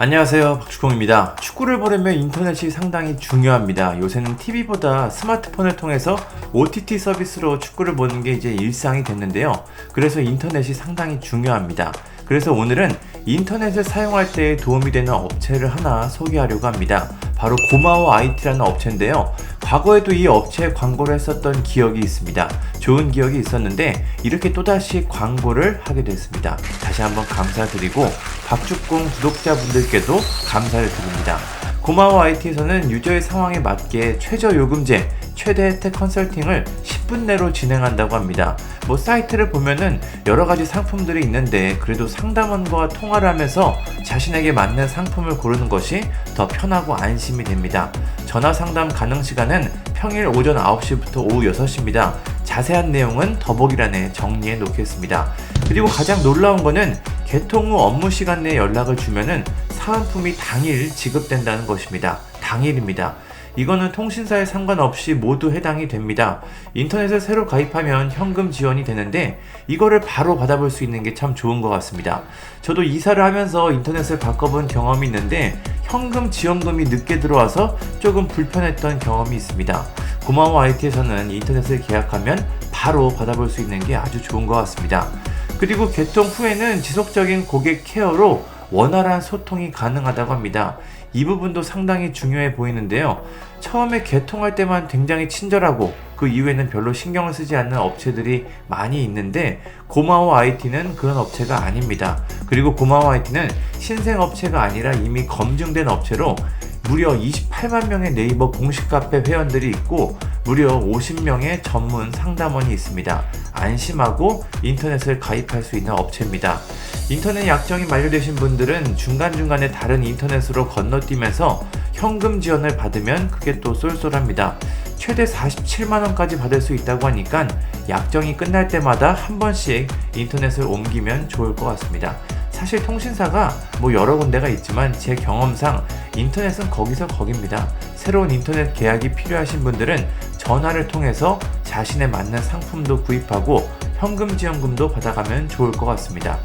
안녕하세요. 박주공입니다. 축구를 보려면 인터넷이 상당히 중요합니다. 요새는 TV보다 스마트폰을 통해서 OTT 서비스로 축구를 보는 게 이제 일상이 됐는데요. 그래서 인터넷이 상당히 중요합니다. 그래서 오늘은 인터넷을 사용할 때 도움이 되는 업체를 하나 소개하려고 합니다. 바로 고마워 IT라는 업체인데요 과거에도 이 업체에 광고를 했었던 기억이 있습니다 좋은 기억이 있었는데 이렇게 또다시 광고를 하게 됐습니다 다시 한번 감사드리고 박죽공 구독자분들께도 감사를 드립니다. 고마워 IT에서는 유저의 상황에 맞게 최저 요금제, 최대 혜택 컨설팅을 10분 내로 진행한다고 합니다. 뭐 사이트를 보면은 여러 가지 상품들이 있는데 그래도 상담원과 통화를 하면서 자신에게 맞는 상품을 고르는 것이 더 편하고 안심이 됩니다. 전화 상담 가능 시간은 평일 오전 9시부터 오후 6시입니다. 자세한 내용은 더보기란에 정리해 놓겠습니다. 그리고 가장 놀라운 거는 개통 후 업무 시간 내에 연락을 주면은 사은품이 당일 지급된다는 것입니다. 당일입니다. 이거는 통신사에 상관없이 모두 해당이 됩니다. 인터넷에 새로 가입하면 현금 지원이 되는데 이거를 바로 받아볼 수 있는 게 참 좋은 것 같습니다. 저도 이사를 하면서 인터넷을 바꿔본 경험이 있는데 현금 지원금이 늦게 들어와서 조금 불편했던 경험이 있습니다. 고마워 IT에서는 인터넷을 계약하면 바로 받아볼 수 있는 게 아주 좋은 것 같습니다. 그리고 개통 후에는 지속적인 고객 케어로 원활한 소통이 가능하다고 합니다. 이 부분도 상당히 중요해 보이는데요. 처음에 개통할 때만 굉장히 친절하고 그 이후에는 별로 신경을 쓰지 않는 업체들이 많이 있는데 고마워 IT는 그런 업체가 아닙니다. 그리고 고마워 IT는 신생 업체가 아니라 이미 검증된 업체로 무려 28만 명의 네이버 공식 카페 회원들이 있고 무려 50명의 전문 상담원이 있습니다. 안심하고 인터넷을 가입할 수 있는 업체입니다. 인터넷 약정이 만료되신 분들은 중간중간에 다른 인터넷으로 건너뛰면서 현금 지원을 받으면 그게 또 쏠쏠합니다. 최대 47만원까지 받을 수 있다고 하니까 약정이 끝날 때마다 한 번씩 인터넷을 옮기면 좋을 것 같습니다. 사실 통신사가 뭐 여러 군데가 있지만 제 경험상 인터넷은 거기서 거깁니다. 새로운 인터넷 계약이 필요하신 분들은 전화를 통해서 자신에 맞는 상품도 구입하고 현금 지원금도 받아가면 좋을 것 같습니다.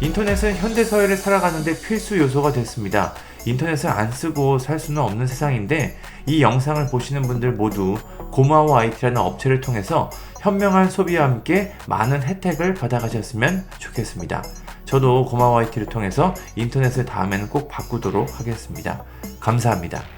인터넷은 현대 사회를 살아가는데 필수 요소가 됐습니다. 인터넷을 안 쓰고 살 수는 없는 세상인데 이 영상을 보시는 분들 모두 고마워 IT라는 업체를 통해서 현명한 소비와 함께 많은 혜택을 받아가셨으면 좋겠습니다. 저도 고마워 IT를 통해서 인터넷을 다음에는 꼭 바꾸도록 하겠습니다. 감사합니다.